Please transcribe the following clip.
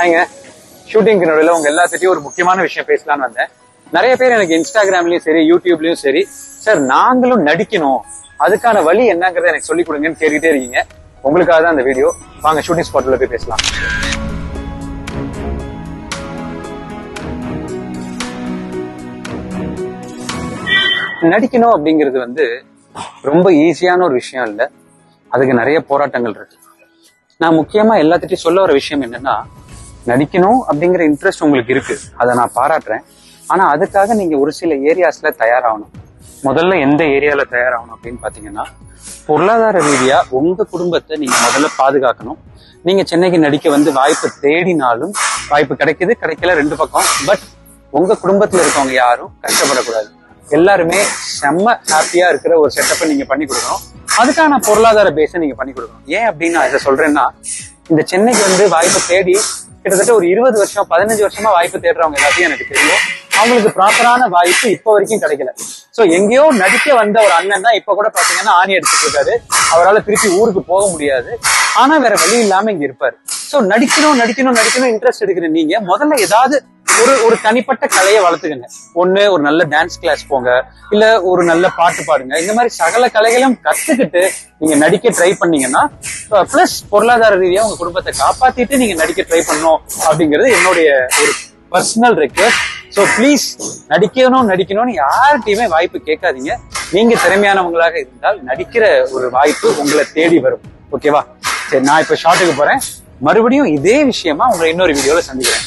ஹாய்ங்க ஷூட்டிங்க்கு நடுவில் உங்க எல்லாத்திட்டையும் ஒரு முக்கியமான விஷயம் பேசலாம்னு வந்தேன். நிறைய பேர் எனக்கு இன்ஸ்டாகிராம்லயும் சரி யூடியூப்லயும் சரி சார் நாங்களும் நடிக்கணும். அதுக்கான வழி என்னங்கறத எனக்கு சொல்லிக் கொடுங்கன்னு கேட்டுக்கிட்டே இருக்கீங்க. உங்களுக்காக தான் அந்த வீடியோ. வாங்க ஷூட்டிங் ஸ்பாட்ல போய் பேசலாம். நடிக்கணும் அப்படிங்கிறது வந்து ரொம்ப ஈஸியான ஒரு விஷயம் இல்ல. அதுக்கு நிறைய போராட்டங்கள் இருக்கு. நான் முக்கியமா எல்லாத்திட்டையும் சொல்ல வர விஷயம் என்னன்னா நடிக்கணும் அப்படிங்கிற இன்ட்ரெஸ்ட் உங்களுக்கு இருக்கு. அதை நான் பாராட்டுறேன். ஆனா அதுக்காக நீங்க ஒரு சில ஏரியாஸ்ல தயாராகணும். முதல்ல எந்த ஏரியால தயாராகணும் அப்படின்னு பாத்தீங்கன்னா பொருளாதார ரீதியா உங்க குடும்பத்தை நீங்க முதல்ல பாதுகாக்கணும். நீங்க சென்னைக்கு நடிக்க வந்து வாய்ப்பு தேடினாலும் வாய்ப்பு கிடைக்குது கிடைக்கல ரெண்டு பக்கம். பட் உங்க குடும்பத்துல இருக்கவங்க யாரும் கஷ்டப்படக்கூடாது. எல்லாருமே செம்ம ஹாப்பியா இருக்கிற ஒரு செட்டப்பை நீங்க பண்ணி கொடுக்கணும். அதுக்கான பொருளாதார பேஸை நீங்க பண்ணி கொடுக்கணும். ஏன் அப்படின்னு நான் இதை சொல்றேன்னா இந்த சென்னைக்கு வந்து வாய்ப்பு தேடி கிட்டத்தட்ட ஒரு இருபது வருஷம் பதினஞ்சு வருஷமா வாய்ப்பு தேடுறவங்க எல்லாத்தையும் எனக்கு தெரியும். அவங்களுக்கு ப்ராப்பரான வாய்ப்பு இப்போ வரைக்கும் கிடைக்கல. சோ எங்கேயோ நடிக்க வந்த ஒரு அண்ணன் தான் இப்ப கூட பாத்தீங்கன்னா ஆணி எடுத்துட்டு இருக்காரு. அவரால் திருப்பி ஊருக்கு போக முடியாது. ஆனா வேற வழி இல்லாம இங்க இருப்பாரு. சோ நடிக்கணும் நடிக்கணும் நடிக்கணும் இன்ட்ரெஸ்ட் எடுக்கிற நீங்க முதல்ல ஏதாவது ஒரு ஒரு தனிப்பட்ட கலையை வளர்த்துக்கங்க. ஒண்ணு ஒரு நல்ல டான்ஸ் கிளாஸ் போங்க இல்ல ஒரு நல்ல பாட்டு பாடுங்க. இந்த மாதிரி சகல கலைகளும் கத்துக்கிட்டு நீங்க நடிக்க ட்ரை பண்ணீங்கன்னா பிளஸ் பொருளாதார ரீதியா உங்க குடும்பத்தை காப்பாத்திட்டு நீங்க நடிக்க ட்ரை பண்ணும் அப்படிங்கிறது என்னுடைய ஒரு பர்சனல் ரெக்வஸ்ட் ஸோ ப்ளீஸ் நடிக்கணும் நடிக்கணும்னு யார்கிட்டயுமே வாய்ப்பு கேட்காதீங்க. நீங்க திறமையானவங்களாக இருந்தால் நடிக்கிற ஒரு வாய்ப்பு உங்களை தேடி வரும். ஓகேவா சரி நான் இப்ப ஷார்ட்டுக்கு போறேன். மறுபடியும் இதே விஷயமா உங்களை இன்னொரு வீடியோல சந்திக்கிறேன்.